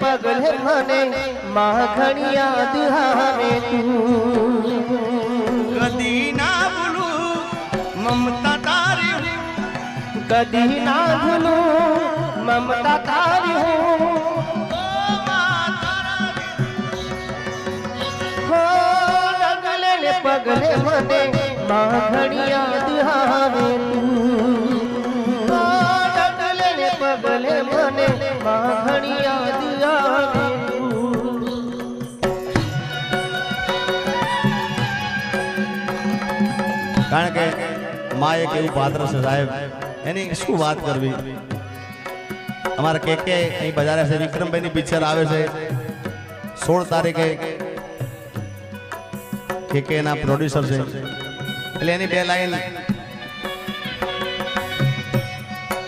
પગલે મને માં ઘણી યાદ આવે તું. કદી ના ભૂલું મમતા તારી કદી ના ભૂલું મમતા તારી હું. હો પગલે મને માં ઘણી યાદ આવે તું. કારણ કે માં એક એવું પાત્ર છે સાહેબ, એની શું વાત કરવી? અમારા કે કે અહીં બજારે છે, વિક્રમભાઈની પિક્ચર આવે છે. સોળ તારીખે કે કે એના પ્રોડ્યુસર છે. એટલે એની બે લાઈન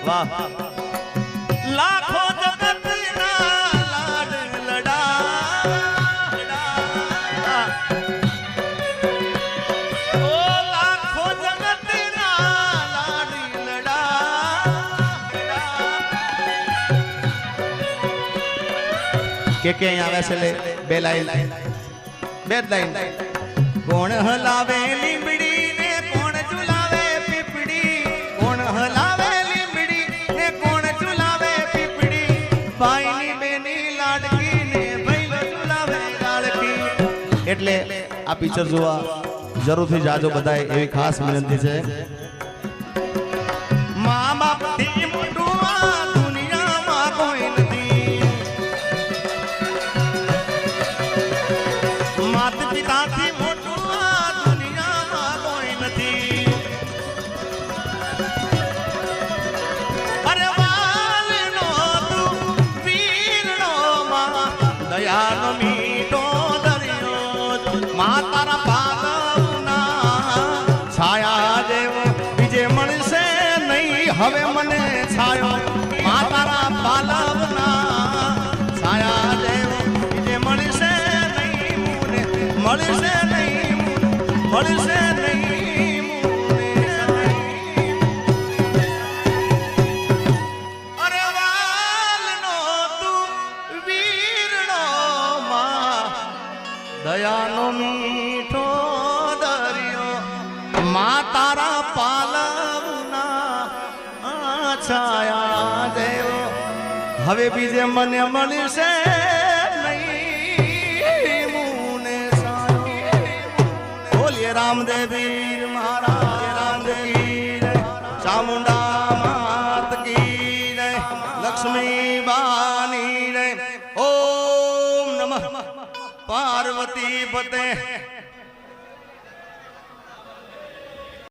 વાહ. લાખો કે કે આવે છે લે, બે લાઈન. બે લાઈન. કોણ હલાવે લીમડી ને કોણ ઝુલાવે પીપડી કોણ હલાવે લીમડી ને કોણ ઝુલાવે પીપડી ભાઈની બેની લાડકી ને ભઈલો ઝુલાવે લાડકી. એટલે આ પિક્ચર જોવા જરૂરથી જાજો બધાય એવી ખાસ વિનંતી છે. મા બાપથી મોટું અરે વાલનો તું વીરનો માં દયાનો મીઠો દરિયો મા તારા છાયા દેવ બીજે મળશે નહીં. હવે મને મળશે નહીં મળશે નહીં અરે વાલનો દયાનો મીઠો દરિયો માં તારા પાલવના છાયા દેવો. હવે બીજે મને મળશે રામદેવ વીર મહારાજ રામદેવ વીર ચામુંડા માત કી જય લક્ષ્મી બાની જય. ઓમ નમઃ. પાર્વતી પતે